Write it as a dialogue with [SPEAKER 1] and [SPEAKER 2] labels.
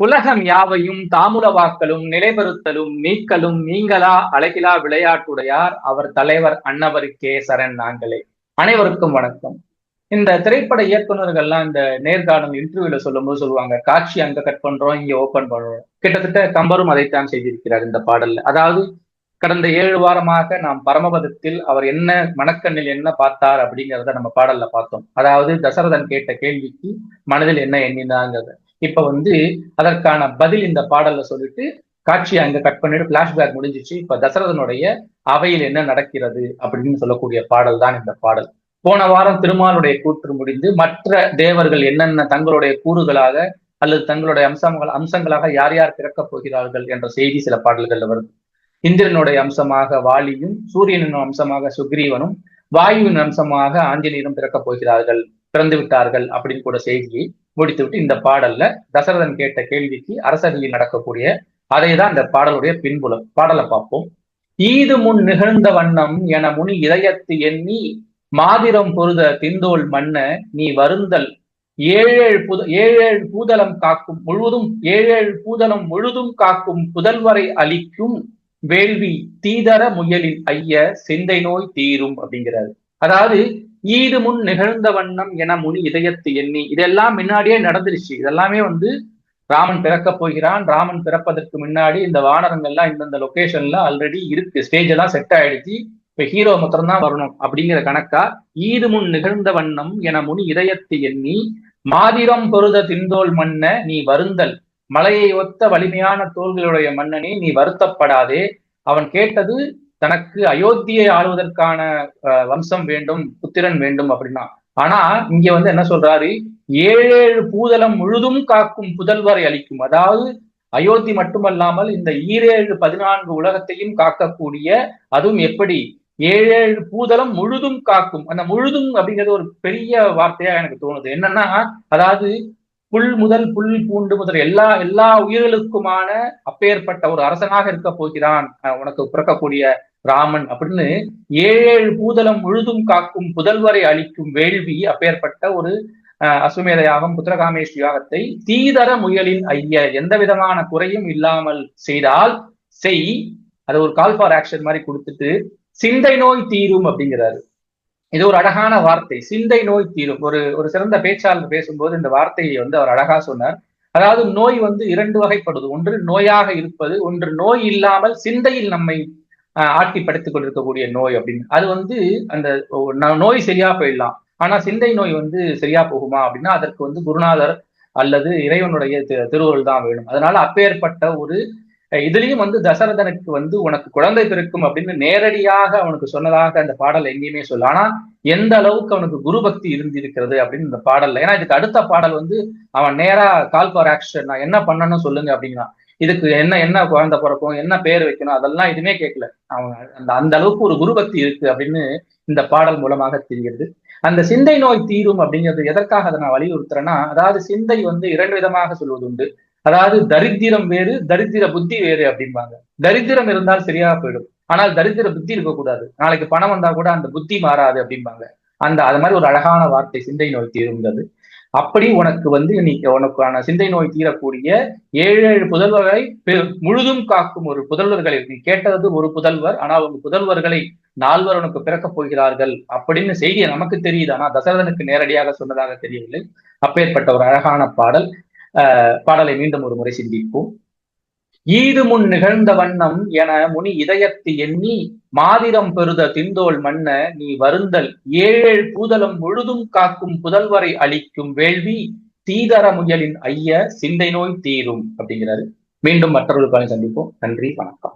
[SPEAKER 1] உலகம் யாவையும் தாமுலவாக்கலும் நிலைபெறுத்தலும் நீக்கலும் நீங்களா? அழகிலா விளையாட்டுடையார் அவர் தலைவர் அன்னவருக்கே சரண் நாங்களே. அனைவருக்கும் வணக்கம். இந்த திரைப்பட இயக்குநர்கள்லாம் இந்த நேர்காணல் இன்டர்வியூல சொல்லும்போது சொல்லுவாங்க காட்சி அங்க கட் பண்றோம் இங்க ஓபன் பண்றோம். கிட்டத்தட்ட கம்பரும் அதைத்தான் செய்திருக்கிறார் இந்த பாடல்ல. அதாவது கடந்த ஏழு வாரமாக நாம் பரமபதத்தில் அவர் என்ன மனக்கண்ணில் என்ன பார்த்தார் அப்படிங்கிறத நம்ம பாடல்ல பார்த்தோம். அதாவது தசரதன் கேட்ட கேள்விக்கு மனதில் என்ன எண்ணினாங்கிறத. இப்ப வந்து அதற்கான பதில் இந்த பாடல்ல சொல்லிட்டு காட்சியை அங்க கட் பண்ணிட்டு பிளாஷ்பேக் முடிஞ்சிச்சு. இப்ப தசரதனுடைய அவையில் என்ன நடக்கிறது அப்படின்னு சொல்லக்கூடிய பாடல் தான் இந்த பாடல். போன வாரம் திருமாலுடைய கூற்று முடிந்து மற்ற தேவர்கள் என்னென்ன தங்களுடைய கூறுகளாக அல்லது தங்களுடைய அம்சங்கள் அம்சங்களாக யார் யார் பிறக்கப் போகிறார்கள் என்ற செய்தி சில பாடல்கள்ல வருது. இந்திரனுடைய அம்சமாக வாலியும் சூரியனின் அம்சமாக சுக்ரீவனும் வாயுவின் அம்சமாக ஆஞ்சநேயரும் பிறக்கப் போகிறார்கள் பிறந்து விட்டார்கள் அப்படின்னு கூட செய்தியை முடித்துவிட்டு இந்த பாடல்ல தசரதன் கேட்ட கேள்விக்கு அரசவையில் நடக்கக்கூடிய அதை தான் இந்த பாடலுடைய பின்புலம். பாடலை பார்ப்போம். ஈது முன் நிகழ்ந்த வண்ணம் என முனி இதயத்து எண்ணி மாதிரம் பொருத திந்தோல் மன்ன நீ வருந்தல். ஏழேழு புத ஏழேழு பூதலம் காக்கும் முழுவதும் ஏழேழு பூதலம் முழுதும் காக்கும் புதல்வரை அளிக்கும் வேள்வி தீதர முயலின் ஐய சிந்தை நோய் தீரும் அப்படிங்கிறாரு. அதாவது ஈடு முன் நிகழ்ந்த வண்ணம் என முனி இதயத்து எண்ணி. இதெல்லாம் முன்னாடியே நடந்துருச்சு. இதெல்லாமே வந்து ராமன் பிறக்க போகிறான். ராமன் பிறப்பதற்கு முன்னாடி இந்த வானரங்கள்லாம் இந்தந்த லொகேஷன்ல ஆல்ரெடி இருக்கு. ஸ்டேஜ் எல்லாம் செட் ஆயிடுச்சு. இப்ப ஹீரோ மாத்திரம் தான் வரணும் அப்படிங்கிற கணக்கா ஈடு முன் நிகழ்ந்த வண்ணம் என முனி இதயத்து எண்ணி மாதிரம் பொருத திண்டோல் மன்ன நீ வருந்தல். மலையை ஒத்த வலிமையான தோள்களுடைய மன்னனே நீ வருத்தப்படாதே. அவன் கேட்டது தனக்கு அயோத்தியை ஆளுவதற்கான வம்சம் வேண்டும் புத்திரன் வேண்டும் அப்படின்னா. ஆனா இங்க வந்து என்ன சொல்றாரு? ஏழு ஏழு பூதலம் முழுதும் காக்கும் புதல்வரை அளிக்கும் அதாவது அயோத்தி மட்டுமல்லாமல் இந்த ஈரேழு பதினான்கு உலகத்தையும் காக்கக்கூடிய அதுவும் எப்படி? ஏழேழு பூதலம் முழுதும் காக்கும். அந்த முழுதும் அப்படிங்கிறது ஒரு பெரிய வார்த்தையா எனக்கு தோணுது. என்னன்னா அதாவது புல் முதல் புல் பூண்டு முதல் எல்லா எல்லா உயிர்களுக்குமான அப்பேற்பட்ட ஒரு அரசனாக இருக்க போகிறான். உனக்கு பிறக்கக்கூடிய ராமன் அப்படின்னு ஏழு பூதலம் முழுதும் காக்கும் புதல்வரை அளிக்கும் வேள்வி அப்பேற்பட்ட ஒரு அசுமேத யாகம் புத்திரகாமேஷ் யாகத்தை தீதர முயலின் ஐய. எந்த விதமான குறையும் இல்லாமல் செய்தால் செய். அது ஒரு கால் ஃபார் ஆக்ஷன் மாதிரி கொடுத்துட்டு சிந்தை நோய் தீரும் அப்படிங்கிறாரு. இது ஒரு அழகான வார்த்தை. சிந்தை நோய் தீரும். ஒரு ஒரு சிறந்த பேச்சாளர் பேசும்போது இந்த வார்த்தையை வந்து அவர் அழகா சொன்னார். அதாவது நோய் வந்து இரண்டு வகைப்படுது. ஒன்று நோயாக இருப்பது ஒன்று நோய் இல்லாமல் சிந்தையில் நம்மை ஆட்டி படுத்திக் கொண்டிருக்கக்கூடிய நோய் அப்படின்னு. அது வந்து அந்த நோய் சரியா போயிடலாம். ஆனா சிந்தை நோய் வந்து சரியா போகுமா அப்படின்னா அதற்கு வந்து குருநாதர் அல்லது இறைவனுடைய திருவுருள் தான் வேணும். அதனால அப்பேற்பட்ட ஒரு இதுலயும் வந்து தசரதனுக்கு வந்து உனக்கு குழந்தை பிறக்கும் அப்படின்னு நேரடியாக அவனுக்கு சொன்னதாக அந்த பாடல் எங்கேயுமே சொல்ல ஆனா எந்த அளவுக்கு அவனுக்கு குரு பக்தி இருந்திருக்கிறது அப்படின்னு இந்த பாடல்ல ஏன்னா இதுக்கு அடுத்த பாடல் வந்து அவன் நேரா கால் ஃபார் ஆக்ஷன் நான் என்ன பண்ணணும் சொல்லுங்க அப்படின்னா இதுக்கு என்ன என்ன குழந்தை பிறக்கும் என்ன பேர் வைக்கணும் அதெல்லாம் எதுவுமே கேட்கல. அவங்க அந்த அந்த அளவுக்கு ஒரு குருபக்தி இருக்கு அப்படின்னு இந்த பாடல் மூலமாக தெரிகிறது. அந்த சிந்தை நோய் தீரும் அப்படிங்கிறது எதற்காக அதை நான் வலியுறுத்துறேன்னா அதாவது சிந்தை வந்து இரண்டு விதமாக சொல்வது உண்டு அதாவது தரித்திரம் வேறு தரித்திர புத்தி வேறு அப்படிம்பாங்க. தரித்திரம் இருந்தால் சரியா போயிடும். ஆனால் தரித்திர புத்தி இருக்கக்கூடாது. நாளைக்கு பணம் வந்தா கூட அந்த புத்தி மாறாது அப்படிம்பாங்க. அந்த அது மாதிரி ஒரு அழகான வார்த்தை சிந்தை நோய் தீருங்கிறது அப்படி உனக்கு வந்து நீ உனக்கான சிந்தை நோய் தீரக்கூடிய ஏழு ஏழு புதல்வர்களை முழுதும் காக்கும் ஒரு புதல்வர்களை நீ கேட்டது ஒரு புதல்வர் ஆனால் உங்க புதல்வர்களை நால்வர் உனக்கு பிறக்கப் போகிறார்கள் அப்படின்னு செய்தியை நமக்கு தெரியுது. ஆனா தசரதனுக்கு நேரடியாக சொன்னதாக தெரியவில்லை. அப்பேற்பட்ட ஒரு அழகான பாடல். பாடலை மீண்டும் ஒரு முறை சிந்திப்போம். ஈது முன் நிகழ்ந்த வண்ணம் என முனி இதயத்து எண்ணி மாதிரம் பெருத திந்தோல் மன்ன நீ வருந்தல். ஏழு பூதலம் முழுதும் காக்கும் புதல்வரை அளிக்கும் வேள்வி தீதர முயலின் ஐய சிந்தை நோய் தீரும் அப்படிங்கிறாரு. மீண்டும் மற்றொரு பணி சந்திப்போம். நன்றி வணக்கம்.